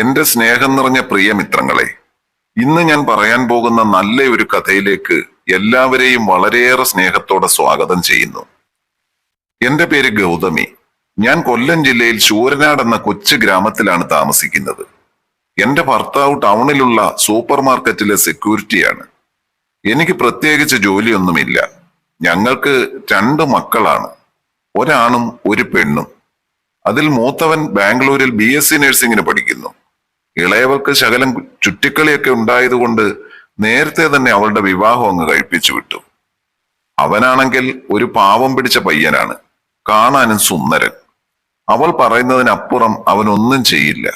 എന്റെ സ്നേഹം നിറഞ്ഞ പ്രിയ മിത്രങ്ങളെ ഇന്ന് ഞാൻ പറയാൻ പോകുന്ന നല്ല ഒരു കഥയിലേക്ക് എല്ലാവരെയും വളരെയേറെ സ്നേഹത്തോടെ സ്വാഗതം ചെയ്യുന്നു. എന്റെ പേര് ഗൗതമി. ഞാൻ കൊല്ലം ജില്ലയിൽ ശൂരനാട് എന്ന കൊച്ചു ഗ്രാമത്തിലാണ് താമസിക്കുന്നത്. എന്റെ ഭർത്താവ് ടൗണിലുള്ള സൂപ്പർ മാർക്കറ്റിലെ സെക്യൂരിറ്റിയാണ്. എനിക്ക് പ്രത്യേകിച്ച് ജോലിയൊന്നുമില്ല. ഞങ്ങൾക്ക് രണ്ട് മക്കളാണ്. ഒരാണും ഒരു പെണ്ണും. അതിൽ മൂത്തവൻ ബാംഗ്ലൂരിൽ ബി എസ് സി നഴ്സിംഗിന് പഠിക്കുന്നു. ഇളയവൾക്ക് ശകലം ചുറ്റിക്കളിയൊക്കെ ഉണ്ടായതുകൊണ്ട് നേരത്തെ തന്നെ അവളുടെ വിവാഹം അങ്ങ് കഴിപ്പിച്ചു വിട്ടു. അവനാണെങ്കിൽ ഒരു പാവം പിടിച്ച പയ്യനാണ്. കാണാനും സുന്ദരൻ. അവൾ പറയുന്നതിനപ്പുറം അവനൊന്നും ചെയ്യില്ല.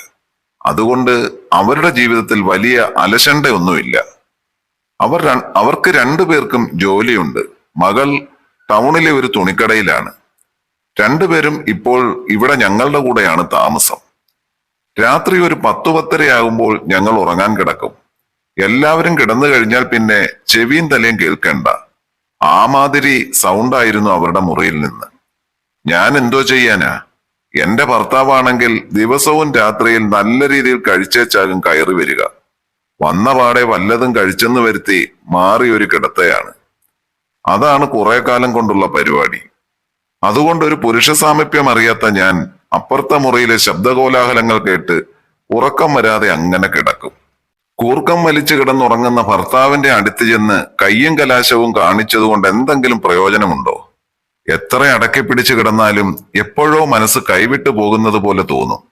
അതുകൊണ്ട് അവരുടെ ജീവിതത്തിൽ വലിയ അലശണ്ടയൊന്നുമില്ല. അവർ അവർക്ക് രണ്ടുപേർക്കും ജോലിയുണ്ട്. മകൾ ടൗണിലെ ഒരു തുണിക്കടയിലാണ്. രണ്ടുപേരും ഇപ്പോൾ ഇവിടെ ഞങ്ങളുടെ കൂടെയാണ് താമസം. രാത്രി ഒരു പത്തു പത്തരയാകുമ്പോൾ ഞങ്ങൾ ഉറങ്ങാൻ കിടക്കും. എല്ലാവരും കിടന്നു കഴിഞ്ഞാൽ പിന്നെ ചെവിയും തലയും കേൾക്കണ്ട. ആ മാതിരി സൗണ്ടായിരുന്നു അവരുടെ മുറിയിൽ നിന്ന്. ഞാൻ എന്തോ ചെയ്യാനാ? എന്റെ ഭർത്താവാണെങ്കിൽ ദിവസവും രാത്രിയിൽ നല്ല രീതിയിൽ കഴിച്ചേച്ചാകും കയറി വരിക. വന്ന പാടെ വല്ലതും കഴിച്ചെന്ന് വരുത്തി മാറിയൊരു കിടത്തയാണ്. അതാണ് കുറെ കാലം കൊണ്ടുള്ള പരിപാടി. അതുകൊണ്ട് ഒരു പുരുഷ സാമീപ്യം അറിയാത്ത ഞാൻ അപ്പുറത്തെ മുറിയിലെ ശബ്ദകോലാഹലങ്ങൾ കേട്ട് ഉറക്കം വരാതെ അങ്ങനെ കിടക്കും. കൂർക്കം വലിച്ചു കിടന്നുറങ്ങുന്ന ഭർത്താവിന്റെ അടുത്ത് ചെന്ന് കയ്യും കലാശവും കാണിച്ചതുകൊണ്ട് എന്തെങ്കിലും പ്രയോജനമുണ്ടോ? എത്ര അടക്കി പിടിച്ചു കിടന്നാലും എപ്പോഴോ മനസ്സ് കൈവിട്ടു പോകുന്നത് പോലെ തോന്നും.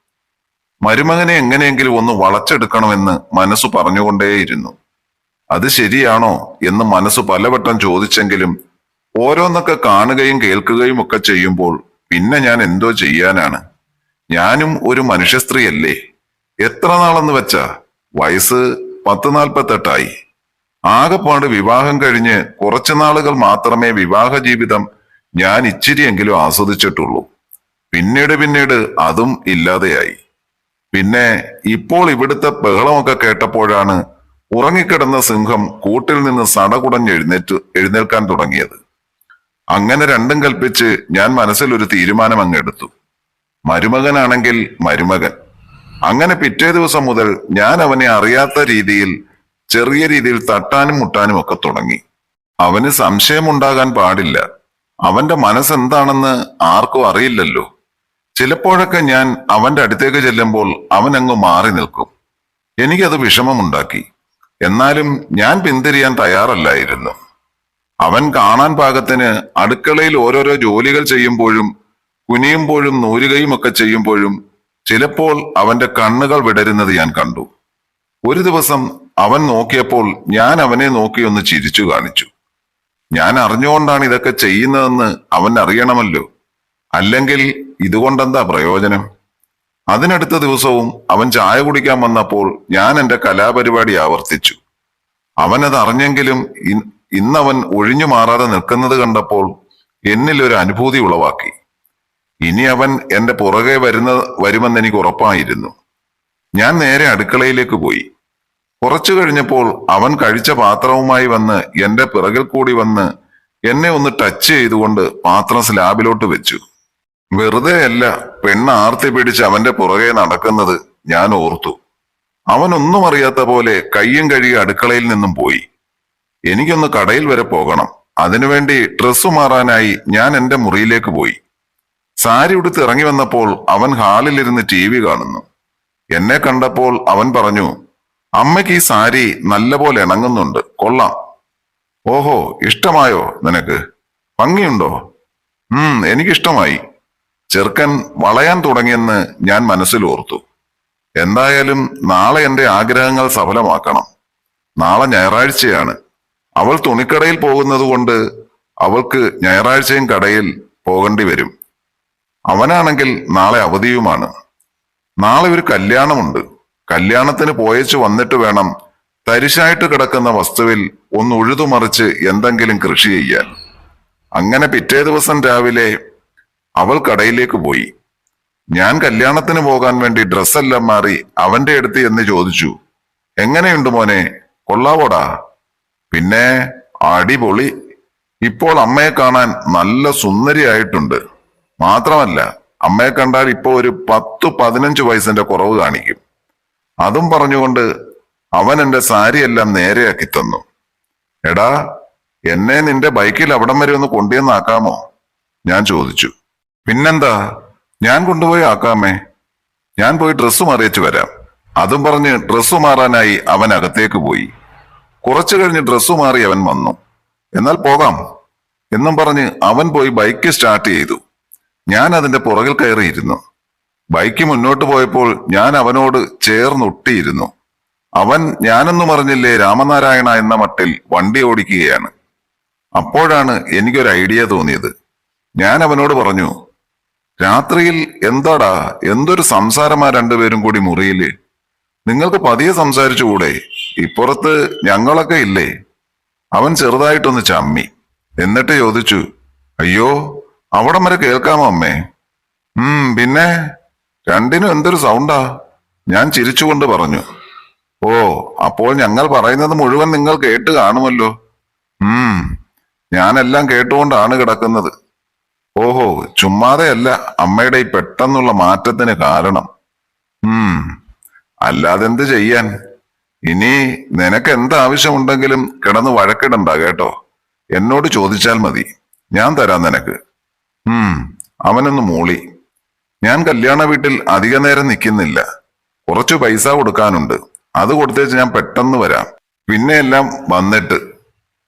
മരുമകനെ എങ്ങനെയെങ്കിലും ഒന്ന് വളച്ചെടുക്കണമെന്ന് മനസ്സ് പറഞ്ഞുകൊണ്ടേയിരുന്നു. അത് ശരിയാണോ എന്ന് മനസ്സ് പലവട്ടം ചോദിച്ചെങ്കിലും ഓരോന്നൊക്കെ കാണുകയും കേൾക്കുകയും ഒക്കെ ചെയ്യുമ്പോൾ പിന്നെ ഞാൻ എന്തോ ചെയ്യാനാണ്. ഞാനും ഒരു മനുഷ്യ സ്ത്രീയല്ലേ എത്ര നാളെന്ന് വെച്ചാ വയസ്സ് പത്ത് നാൽപ്പത്തെട്ടായി ആകെപ്പാട് വിവാഹം കഴിഞ്ഞ് കുറച്ചു നാളുകൾ മാത്രമേ വിവാഹ ജീവിതം ഞാൻ ഇച്ചിരിയെങ്കിലും ആസ്വദിച്ചിട്ടുള്ളൂ. പിന്നീട് പിന്നീട് അതും ഇല്ലാതെയായി. പിന്നെ ഇപ്പോൾ ഇവിടുത്തെ ബഹളമൊക്കെ കേട്ടപ്പോഴാണ് ഉറങ്ങിക്കിടന്ന സിംഹം കൂട്ടിൽ നിന്ന് സടകുടഞ്ഞ് എഴുന്നേറ്റ് എഴുന്നേൽക്കാൻ തുടങ്ങിയത്. അങ്ങനെ രണ്ടും കൽപ്പിച്ച് ഞാൻ മനസ്സിൽ ഒരു തീരുമാനം അങ്ങ് എടുത്തു. മരുമകനാണെങ്കിൽ മരുമകൻ. അങ്ങനെ പിറ്റേ ദിവസം മുതൽ ഞാൻ അവനെ അറിയാത്ത രീതിയിൽ ചെറിയ രീതിയിൽ തട്ടാനും മുട്ടാനും ഒക്കെ തുടങ്ങി. അവന് സംശയമുണ്ടാകാൻ പാടില്ല. അവന്റെ മനസ്സെന്താണെന്ന് ആർക്കും അറിയില്ലല്ലോ. ചിലപ്പോഴൊക്കെ ഞാൻ അവന്റെ അടുത്തേക്ക് ചെല്ലുമ്പോൾ അവൻ അങ്ങ് മാറി നിൽക്കും. എനിക്കത് വിഷമമുണ്ടാക്കി. എന്നാലും ഞാൻ പിന്തിരിയാൻ തയ്യാറല്ലായിരുന്നു. അവൻ കാണാൻ പാകത്തിന് അടുക്കളയിൽ ഓരോരോ ജോലികൾ ചെയ്യുമ്പോഴും കുനിയുമ്പോഴും നൂരുകയും ഒക്കെ ചെയ്യുമ്പോഴും ചിലപ്പോൾ അവന്റെ കണ്ണുകൾ വിടരുന്നത് ഞാൻ കണ്ടു. ഒരു ദിവസം അവൻ നോക്കിയപ്പോൾ ഞാൻ അവനെ നോക്കിയൊന്ന് ചിരിച്ചു കാണിച്ചു. ഞാൻ അറിഞ്ഞുകൊണ്ടാണ് ഇതൊക്കെ ചെയ്യുന്നതെന്ന് അവൻ അറിയണമല്ലോ. അല്ലെങ്കിൽ ഇതുകൊണ്ടെന്താ പ്രയോജനം? അതിനടുത്ത ദിവസവും അവൻ ചായ കുടിക്കാൻ വന്നപ്പോൾ ഞാൻ എന്റെ കലാപരിപാടി ആവർത്തിച്ചു. അവനത് അറിഞ്ഞെങ്കിലും ഇന്നവൻ ഒഴിഞ്ഞു മാറാതെ നിൽക്കുന്നത് കണ്ടപ്പോൾ എന്നിൽ ഒരു അനുഭൂതി ഉളവാക്കി. ഇനി അവൻ എന്റെ പുറകെ വരുന്ന വരുമെന്ന് എനിക്ക് ഉറപ്പായിരുന്നു. ഞാൻ നേരെ അടുക്കളയിലേക്ക് പോയി. കുറച്ചു കഴിഞ്ഞപ്പോൾ അവൻ കഴിച്ച പാത്രവുമായി വന്ന് എന്റെ പിറകിൽ കൂടി വന്ന് എന്നെ ഒന്ന് ടച്ച് ചെയ്തുകൊണ്ട് പാത്രം സ്ലാബിലോട്ട് വെച്ചു. വെറുതെ അല്ല പെണ്ണ് ആർത്തി പിടിച്ച് അവന്റെ പുറകെ നടക്കുന്നത് ഞാൻ ഓർത്തു. അവനൊന്നും അറിയാത്ത പോലെ കയ്യും കഴുകി അടുക്കളയിൽ നിന്നും പോയി. എനിക്കൊന്ന് കടയിൽ വരെ പോകണം. അതിനുവേണ്ടി ഡ്രസ്സ് മാറാനായി ഞാൻ എന്റെ മുറിയിലേക്ക് പോയി. സാരി ഉടുത്ത് ഇറങ്ങി വന്നപ്പോൾ അവൻ ഹാളിലിരുന്ന് ടി വി കാണുന്നു. എന്നെ കണ്ടപ്പോൾ അവൻ പറഞ്ഞു അമ്മയ്ക്ക് ഈ സാരി നല്ലപോലെ ഇണങ്ങുന്നുണ്ട്. കൊള്ളാം. ഓഹോ ഇഷ്ടമായോ നിനക്ക്? ഭംഗിയുണ്ടോ? ഉം എനിക്കിഷ്ടമായി. ചെറുക്കൻ വളയാൻ തുടങ്ങിയെന്ന് ഞാൻ മനസ്സിൽ ഓർത്തു. എന്തായാലും നാളെ എന്റെ ആഗ്രഹങ്ങൾ സഫലമാക്കണം. നാളെ ഞായറാഴ്ചയാണ്. അവൾ തുണിക്കടയിൽ പോകുന്നത് കൊണ്ട് അവൾക്ക് ഞായറാഴ്ചയും കടയിൽ പോകേണ്ടി വരും. അവനാണെങ്കിൽ നാളെ അവധിയുമാണ്. നാളെ ഒരു കല്യാണമുണ്ട്. കല്യാണത്തിന് പോയച്ചു വന്നിട്ട് വേണം തരിശായിട്ട് കിടക്കുന്ന വസ്തുവിൽ ഒന്ന് ഉഴുതുമറിച്ച് എന്തെങ്കിലും കൃഷി ചെയ്യാൻ. അങ്ങനെ പിറ്റേ ദിവസം രാവിലെ അവൾ കടയിലേക്ക് പോയി. ഞാൻ കല്യാണത്തിന് പോകാൻ വേണ്ടി ഡ്രസ്സെല്ലാം മാറി അവന്റെ അടുത്ത് എന്ന് ചോദിച്ചു എങ്ങനെയുണ്ട് മോനെ? കൊള്ളാവോടാ? പിന്നെ അടിപൊളി. ഇപ്പോൾ അമ്മയെ കാണാൻ നല്ല സുന്ദരിയായിട്ടുണ്ട്. മാത്രമല്ല അമ്മയെ കണ്ടാൽ ഇപ്പൊ ഒരു പത്ത് പതിനഞ്ച് വയസ്സിന്റെ കുറവ് കാണിക്കും. അതും പറഞ്ഞുകൊണ്ട് അവൻ എന്റെ സാരിയെല്ലാം നേരെയാക്കി തന്നു. എടാ എന്നെ നിന്റെ ബൈക്കിൽ അവിടം വരെ ഒന്ന് കൊണ്ടുവന്നാക്കാമോ ഞാൻ ചോദിച്ചു. പിന്നെന്താ? ഞാൻ കൊണ്ടുപോയി ആക്കാമേ? ഞാൻ പോയി ഡ്രസ്സ് മാറിയച്ചു വരാം. അതും പറഞ്ഞ് ഡ്രസ്സ് മാറാനായി അവൻ അകത്തേക്ക് പോയി. കുറച്ചു കഴിഞ്ഞ് ഡ്രസ്സ് മാറി അവൻ വന്നു. എന്നാൽ പോകാം എന്നും പറഞ്ഞ് അവൻ പോയി ബൈക്ക് സ്റ്റാർട്ട് ചെയ്തു. ഞാൻ അതിന്റെ പുറകിൽ കയറിയിരുന്നു. ബൈക്ക് മുന്നോട്ട് പോയപ്പോൾ ഞാൻ അവനോട് ചേർന്നൊട്ടിയിരുന്നു അവൻ ഞാനൊന്നും അറിഞ്ഞില്ലേ രാമനാരായണ എന്ന മട്ടിൽ വണ്ടി ഓടിക്കുകയാണ്. അപ്പോഴാണ് എനിക്കൊരു ഐഡിയ തോന്നിയത്. ഞാൻ അവനോട് പറഞ്ഞു രാത്രിയിൽ എന്താടാ? എന്തൊരു സംസാരമാ രണ്ടുപേരും കൂടി മുറിയിൽ? നിങ്ങൾക്ക് പതിയെ സംസാരിച്ചുകൂടെ? ഇപ്പുറത്ത് ഞങ്ങളൊക്കെ ഇല്ലേ? അവൻ ചെറുതായിട്ടൊന്ന് ചമ്മി. എന്നിട്ട് ചോദിച്ചു അയ്യോ അവിടം വരെ കേൾക്കാമോ അമ്മേ? ഉം പിന്നെ രണ്ടിനും എന്തൊരു സൗണ്ടാ? ഞാൻ ചിരിച്ചുകൊണ്ട് പറഞ്ഞു ഓ അപ്പോൾ ഞങ്ങൾ പറയുന്നത് മുഴുവൻ നിങ്ങൾ കേട്ട് കാണുമല്ലോ. ഉം ഞാനെല്ലാം കേട്ടുകൊണ്ടാണ് കിടക്കുന്നത്. ഓഹോ ചുമ്മാതെയല്ല അമ്മയുടെ ഈ പെട്ടെന്നുള്ള മാറ്റത്തിന് കാരണം. ഉം അല്ലാതെന്ത് ചെയ്യാൻ? ഇനി നിനക്ക് എന്താവശ്യമുണ്ടെങ്കിലും കിടന്ന് വഴക്കിടണ്ട കേട്ടോ. എന്നോട് ചോദിച്ചാൽ മതി. ഞാൻ തരാം നിനക്ക്. ഉം അവനൊന്ന് മൂളി. ഞാൻ കല്യാണ വീട്ടിൽ അധിക നേരം നിൽക്കുന്നില്ല. കുറച്ചു പൈസ കൊടുക്കാനുണ്ട്. അത് കൊടുത്തേച്ച് ഞാൻ പെട്ടെന്ന് വരാം. പിന്നെ എല്ലാം വന്നിട്ട്.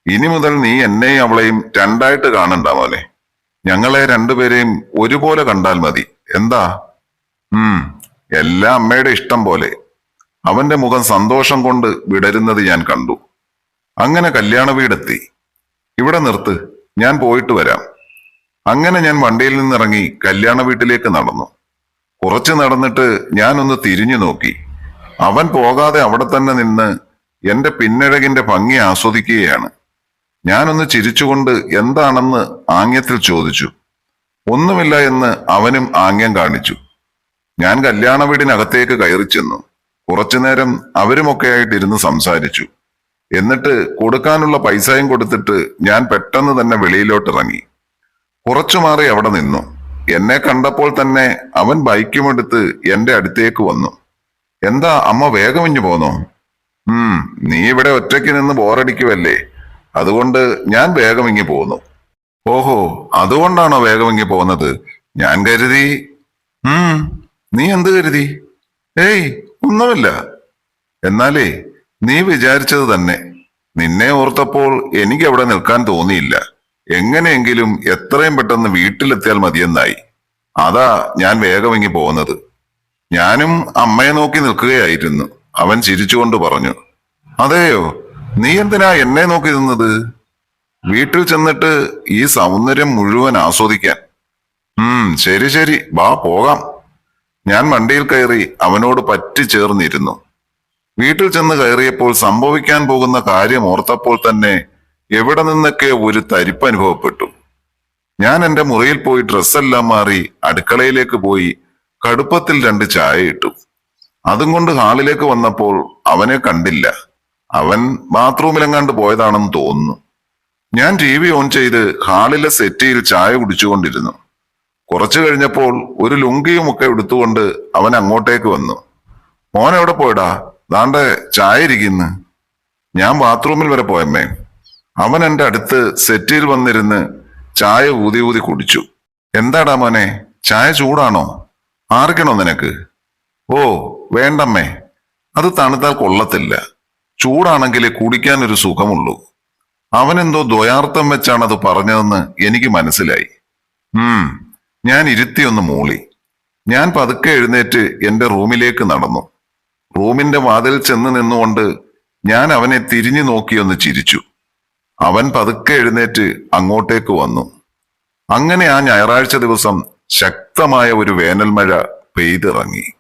ഇനി മുതൽ നീ എന്നെയും അവളെയും രണ്ടായിട്ട് കാണണ്ട മോനെ. ഞങ്ങളെ രണ്ടുപേരെയും ഒരുപോലെ കണ്ടാൽ മതി. എന്താ? ഉം എല്ലാം അമ്മയുടെ ഇഷ്ടം പോലെ. അവന്റെ മുഖം സന്തോഷം കൊണ്ട് വിടരുന്നത് ഞാൻ കണ്ടു. അങ്ങനെ കല്യാണ വീടെത്തി. ഇവിടെ നിർത്ത് ഞാൻ പോയിട്ട് വരാം. അങ്ങനെ ഞാൻ വണ്ടിയിൽ നിന്നിറങ്ങി കല്യാണ വീട്ടിലേക്ക് നടന്നു. കുറച്ച് നടന്നിട്ട് ഞാനൊന്ന് തിരിഞ്ഞു നോക്കി. അവൻ പോകാതെ അവിടെ തന്നെ നിന്ന് എന്റെ പിന്നഴകിന്റെ ഭംഗി ആസ്വദിക്കുകയാണ്. ഞാനൊന്ന് ചിരിച്ചുകൊണ്ട് എന്താണെന്ന് ആംഗ്യത്തിൽ ചോദിച്ചു. ഒന്നുമില്ല എന്ന് അവനും ആംഗ്യം കാണിച്ചു. ഞാൻ കല്യാണ വീടിനകത്തേക്ക് കയറി ചെന്നു. കുറച്ചുനേരം അവരുമൊക്കെ ആയിട്ട് ഇരുന്ന് സംസാരിച്ചു. എന്നിട്ട് കൊടുക്കാനുള്ള പൈസയും കൊടുത്തിട്ട് ഞാൻ പെട്ടെന്ന് തന്നെ വെളിയിലോട്ട് ഇറങ്ങി കുറച്ചു മാറി അവിടെ നിന്നു. എന്നെ കണ്ടപ്പോൾ തന്നെ അവൻ ബൈക്കുമെടുത്ത് എന്റെ അടുത്തേക്ക് വന്നു. എന്താ അമ്മ വേഗമിഞ്ഞു പോന്നോ? ഉം നീ ഇവിടെ ഒറ്റയ്ക്ക് നിന്ന് ബോറടിക്കുവല്ലേ. അതുകൊണ്ട് ഞാൻ വേഗമിങ്ങി പോന്നു. ഓഹോ അതുകൊണ്ടാണോ വേഗമിങ്ങി പോകുന്നത് ഞാൻ കരുതി. ഉം നീ എന്ത് കരുതി? ഏയ് ഒന്നുമില്ല. എന്നാലേ നീ വിചാരിച്ചത് തന്നെ. നിന്നെ ഓർത്തപ്പോൾ എനിക്ക് അവിടെ നിൽക്കാൻ തോന്നിയില്ല. എങ്ങനെയെങ്കിലും എത്രയും പെട്ടെന്ന് വീട്ടിലെത്തിയാൽ മതിയെന്നായി. അതാ ഞാൻ വേഗം ഇങ്ങി പോകുന്നത്. ഞാനും അമ്മയെ നോക്കി നിൽക്കുകയായിരുന്നു. അവൻ ചിരിച്ചുകൊണ്ട് പറഞ്ഞു അതെയോ നീ എന്തിനാ എന്നെ നോക്കി നിന്നത്? വീട്ടിൽ ചെന്നിട്ട് ഈ സൗന്ദര്യം മുഴുവൻ ആസ്വദിക്കാൻ. ഉം ശരി ശരി. വാ പോകാം. ഞാൻ വണ്ടിയിൽ കയറി അവനോട് പറ്റിച്ചേർന്നിരുന്നു വീട്ടിൽ ചെന്ന് കയറിയപ്പോൾ സംഭവിക്കാൻ പോകുന്ന കാര്യം ഓർത്തപ്പോൾ തന്നെ എവിടെ നിന്നൊക്കെ ഒരു തരിപ്പ് അനുഭവപ്പെട്ടു. ഞാൻ എന്റെ മുറിയിൽ പോയി ഡ്രസ്സെല്ലാം മാറി അടുക്കളയിലേക്ക് പോയി കടുപ്പത്തിൽ രണ്ട് ചായ ഇട്ടു. അതും കൊണ്ട് ഹാളിലേക്ക് വന്നപ്പോൾ അവനെ കണ്ടില്ല. അവൻ ബാത്റൂമിലെങ്ങാണ്ട് പോയതാണെന്ന് തോന്നുന്നു. ഞാൻ ടി വി ഓൺ ചെയ്ത് ഹാളിലെ സെറ്റിയിൽ ചായ കുടിച്ചുകൊണ്ടിരുന്നു. കുറച്ചു കഴിഞ്ഞപ്പോൾ ഒരു ലുങ്കിയുമൊക്കെ എടുത്തുകൊണ്ട് അവൻ അങ്ങോട്ടേക്ക് വന്നു. മോൻ എവിടെ പോയടാ? ദാണ്ടെ ചായ ഇരിക്കുന്നു. ഞാൻ ബാത്റൂമിൽ വരെ പോയമ്മേ. അവൻ എന്റെ അടുത്ത് സെറ്റിൽ വന്നിരുന്ന് ചായ ഊതി ഊതി കുടിച്ചു. എന്താടാ മോനെ? ചായ ചൂടാണോ? ആർക്കണോ നിനക്ക്? ഓ വേണ്ടമ്മേ. അത് തണുത്താൽ കൊള്ളത്തില്ല. ചൂടാണെങ്കിൽ കുടിക്കാൻ ഒരു സുഖമുള്ളൂ. അവനെന്തോ ദ്വയാർത്ഥം വെച്ചാണ് അത് പറഞ്ഞതെന്ന് എനിക്ക് മനസ്സിലായി. ഉം ഞാൻ ഇരുത്തിയൊന്ന് മൂളി. ഞാൻ പതുക്കെ എഴുന്നേറ്റ് എന്റെ റൂമിലേക്ക് നടന്നു. റൂമിന്റെ വാതിൽ ചെന്ന് നിന്നുകൊണ്ട് ഞാൻ അവനെ തിരിഞ്ഞു നോക്കിയൊന്ന് ചിരിച്ചു. അവൻ പതുക്കെ എഴുന്നേറ്റ് അങ്ങോട്ടേക്ക് വന്നു. അങ്ങനെ ആ ഞായറാഴ്ച ദിവസം ശക്തമായ ഒരു വേനൽമഴ പെയ്തിറങ്ങി.